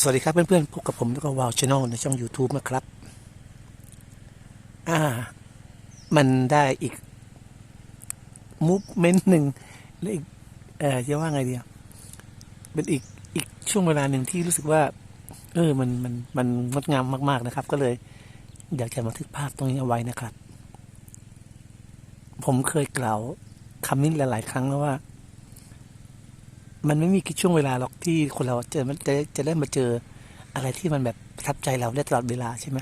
สวัสดีครับเพื่อนๆพบกับผมแล้วก็วาวช n แนลในช่อง YouTube นะครับ อ่า มันได้อีกมูฟเมนต์หนึ่งและอีก เอ่อจะว่าไงดีอะเป็นอีกอีกช่วงเวลาหนึ่งที่รู้สึกว่า เออ มันมันมันงดงามมาก ๆนะครับ ก็เลย อยากจะบันทึกภาพตรงนี้เอาไว้นะครับ ผมเคยกล่าวคำนี้หลาย ๆ ครั้งแล้วว่า มันไม่มีช่วงเวลาหรอกที่คนเราจะจะจะได้มาเจออะไรที่มันแบบประทับใจเราได้ตลอดเวลาใช่ไหม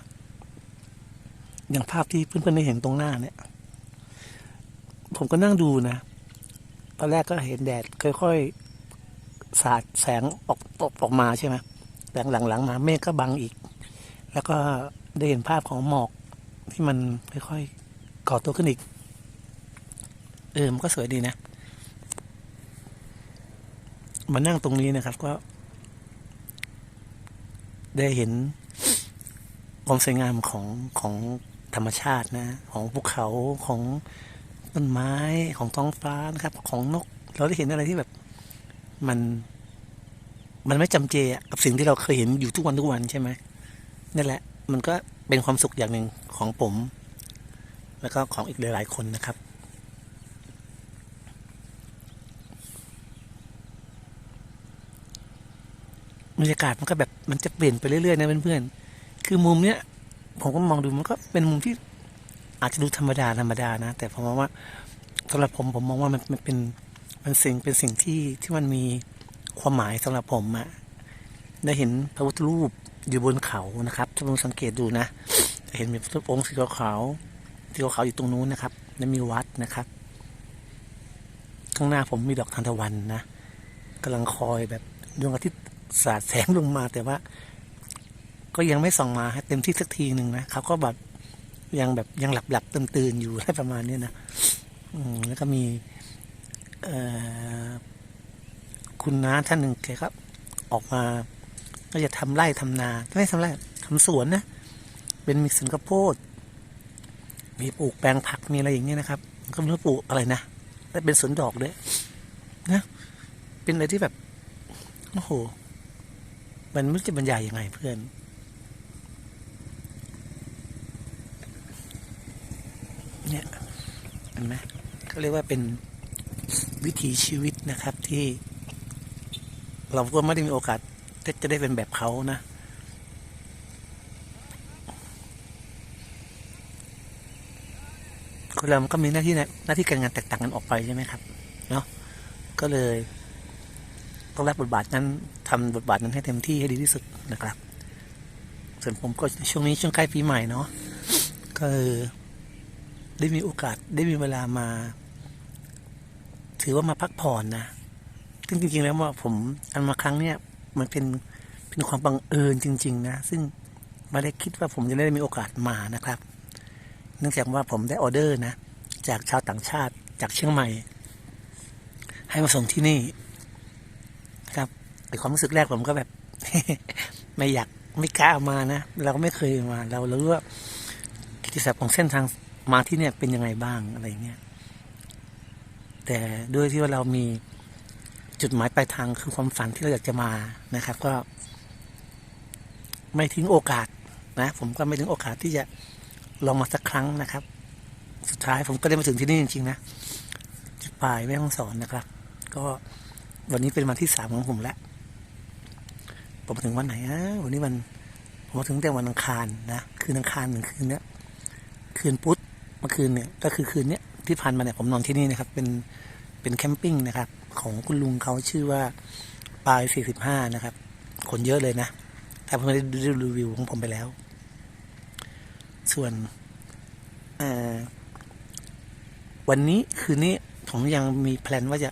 อย่างภาพที่เพื่อนๆได้เห็นตรงหน้าเนี่ย ผมก็นั่งดูนะตอนแรกก็เห็นแดดค่อยๆสาดแสงออกออกออกมาใช่ไหมแต่หลังๆมาเมฆก็บังอีก แล้วก็ได้เห็นภาพของหมอกที่มันค่อยๆก่อตัวขึ้นอีกเออมันก็สวยดีนะ มานั่งตรงนี้นะครับก็ ได้เห็นความสวยงามของของธรรมชาตินะ ของภูเขาของต้นไม้ของท้องฟ้านะครับ ของนก เราได้เห็นอะไรที่แบบ มัน มันไม่จำเจกับสิ่งที่เราเคยเห็นอยู่ทุกวันทุกวันใช่ไหมนั่นแหละ มันก็เป็นความสุขอย่างหนึ่งของผม แล้วก็ของอีกหลายๆคนนะครับ บรรยากาศมันก็แบบมันจะเปลี่ยนไปเรื่อยๆนะเพื่อนๆคือมุมเนี้ยผมก็มองดูมันก็เป็นมุมที่อาจจะดูธรรมดาธรรมดานะ แต่ผมมองว่าสำหรับผมผมมองว่ามันมันเป็นมันสิ่งเป็นสิ่งที่ที่มันมีความหมายสำหรับผมอะได้เห็นพระพุทธรูปอยู่บนเขานะครับถ้าลองสังเกตดูนะเห็นมีพระพุทธองค์สีขาวที่ขาวอยู่ตรงนู้นนะครับ แล้วมีวัดนะครับ ข้างหน้าผมมีดอกทานตะวันนะกำลังคอยแบบดวงอาทิตย์ สาดแสงลงมาแต่ว่า ก็ยังไม่ส่องมาให้เต็มที่สักทีหนึ่งนะเขาก็แบบยังแบบยังหลับหลับตื่นตื่นอยู่อะไรประมาณนี้นะอืมแล้วก็มีคุณน้าท่านหนึ่งแกก็ออกมา ก็จะทำไร่ทำนาไม่ทำไร่ทำสวนนะเป็นมีสวนข้าวโพดมีปลูกแปลงผักมีอะไรอย่างเงี้ยนะครับ ก็ไม่รู้ปลูกอะไรนะและเป็นสวนดอกด้วยนะ เป็นอะไรที่แบบโอ้โห มันม่รู้จะบรรยายยังไงเพื่อนเนี่ยเห็นไหมเขาเรียกว่าเป็นวิถีชีวิตนะครับที่เราก็ไม่ได้มีโอกาสที่จะได้เป็นแบบเขานะคนเรามันก็มีหน้าที่นะหน้าที่การงานแตกต่างกันออกไปใช่ไหมครับ เนาะก็เลย ต้องรับบทบาทนั้นทำบทบาทนั้นให้เต็มที่ให้ดีที่สุดนะครับ ส่วนผมก็ช่วงนี้ช่วงใกล้ปีใหม่เนาะก็ได้มีโอกาสได้มีเวลามา ถือว่ามาพักผ่อนนะซึ่งจริง ๆ แล้วว่าผมอันมาครั้งเนี้ยมันเป็นเป็นความบังเอิญจริง ๆ นะ ซึ่งไม่ได้คิดว่าผมจะได้มีโอกาสมานะครับ เนื่องจากว่าผมได้ออเดอร์นะ จากชาวต่างชาติจากเชียงใหม่ ให้มาส่งที่นี่ ครับแต่ความรู้สึกแรกผมก็แบบ ไม่อยากไม่กล้ามานะ เราก็ไม่เคยมา เราเรารู้ว่ากิจศัพท์ของเส้นทางมาที่เนี่ยเป็นยังไงบ้างอะไรเงี้ยแต่ด้วยที่ว่าเรามีจุดหมายปลายทางคือความฝันที่เราอยากจะมานะครับ ก็ ไม่ทิ้งโอกาสนะ ผมก็ไม่ทิ้งโอกาสที่จะลองมาสักครั้งนะครับ สุดท้ายผมก็ได้มาถึงที่นี่จริงๆนะจุดปลายแม่ห้องสอนนะครับ ก็ วันนี้เป็นวันที่สามของผมแล้ว ผมมาถึงวันไหนอะวันนี้วันผมมาถึงแต่วันอังคารนะ คืนอังคารหนึ่งคืนเนี้ย คืนพุธเมื่อคืนเนี่ย ก็คือคืนเนี้ยที่ผ่านมาเนี่ยผมนอนที่นี่นะครับ เป็นเป็นแคมปิ้งนะครับ ของคุณลุงเขาชื่อว่าปลายสี่สิบห้านะครับ คนเยอะเลยนะถ้าผมได้ดูรีวิวของผมไปแล้ว ส่วนอ่อวันนี้คืนนี้ผมยังมีแพลนว่าจะ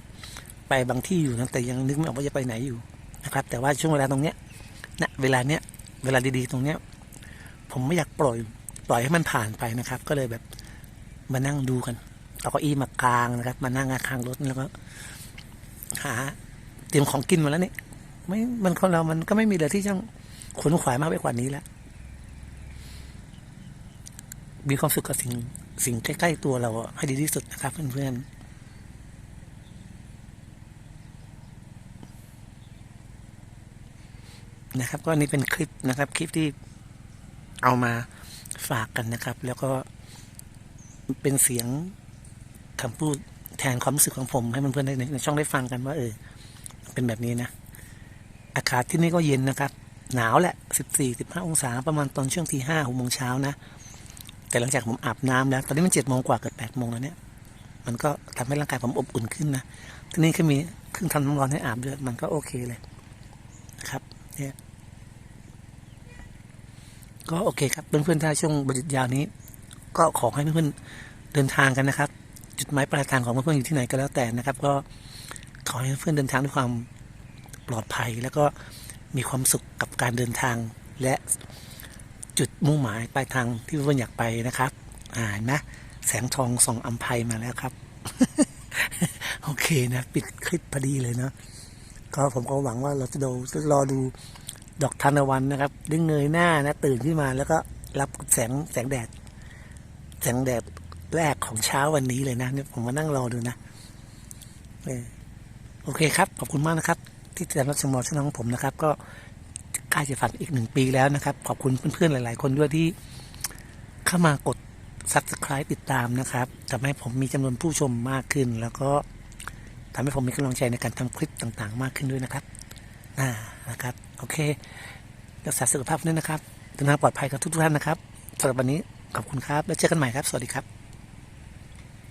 ไปบางที่อยู่นะแต่ยังนึกไม่ออกว่าจะไปไหนอยู่นะครับ แต่ว่าช่วงเวลาตรงเนี้ยณเวลาเนี้ยเวลาดีๆตรงเนี้ย ผมไม่อยากปล่อยปล่อยให้มันผ่านไปนะครับ ก็เลยแบบมานั่งดูกันเอาเก้าอี้มากางนะครับ มานั่งข้างรถแล้วก็หาเตรียมของกินมาแล้วเนี่ยไม่มันคนเรามันก็ไม่มีอะไรที่ต้องขนขวายมากไปกว่านี้แล้วมีความสุขกับสิ่งสิ่งใกล้ ๆ ตัวเราให้ดีที่สุดนะครับเพื่อนๆ นะครับ ก็นี่เป็นคลิปนะครับ คลิปที่เอามาฝากกันนะครับ แล้วก็เป็นเสียงคำพูดแทนความรู้สึกของผม ให้เพื่อนๆได้ในในช่องได้ฟังกันว่าเออ เป็นแบบนี้นะ อากาศที่นี่ก็เย็นนะครับ หนาวแหละสิบสี่สิบห้าองศาประมาณตอนช่วงทีห้าหกโมงเช้านะ แต่หลังจากผมอาบน้ำแล้ว ตอนนี้มันเจ็ดโมงกว่าเกือบแปดโมงแล้วเนี่ย มันก็ทำให้ร่างกายผมอบอุ่นขึ้นนะ ที่นี่ก็มีเครื่องทำน้ำร้อนให้อาบด้วย มันก็โอเคเลย เนี่ยก็โอเคครับเพื่อนๆถ้าช่วงบริษัทยาวนี้ ก็ขอให้เพื่อนๆเดินทางกันนะครับ จุดหมายปลายทางของเพื่อนๆอยู่ที่ไหนก็แล้วแต่นะครับ ก็ขอให้เพื่อนๆเดินทางด้วยความปลอดภัย แล้วก็มีความสุขกับการเดินทางและจุดมุ่งหมายปลายทางที่เพื่อนอยากไปนะครับ อ่าเห็นะแสงทองส่องอัมภัยมาแล้วครับ โอเคนะ ปิดคลิปพอดีเลยเนาะ ก็ผมก็หวังว่าเราจะดูรอดูดอกทานตะวันนะครับได้เงยหน้านะตื่นขึ้นมาแล้วก็รับแสงแสงแดด แสงแดดแรกของเช้าวันนี้เลยนะเนี่ยผมมานั่งรอดูนะโอเคครับ ขอบคุณมากนะครับ ที่ติดตามรับชมมอช่องของผมนะครับ ก็ใกล้จะฝันอีกหนึ่งปีแล้วนะครับ ขอบคุณเพื่อนๆหลาย ๆ คนด้วยที่เข้ามากด subscribe ติดตามนะครับทำให้ผมมีจำนวนผู้ชมมากขึ้น แล้วก็ ทำให้ผมมีกำลังใจในการทำคลิปต่างๆ มากขึ้นด้วยนะครับอ่านะครับ โอเค รักษาสุขภาพด้วยนะครับเดินทาปลอดภัยกับทุกท่านนะครับสำหรับวันนี้ขอบคุณครับ แล้วเจอกันใหม่ครับ สวัสดีครับ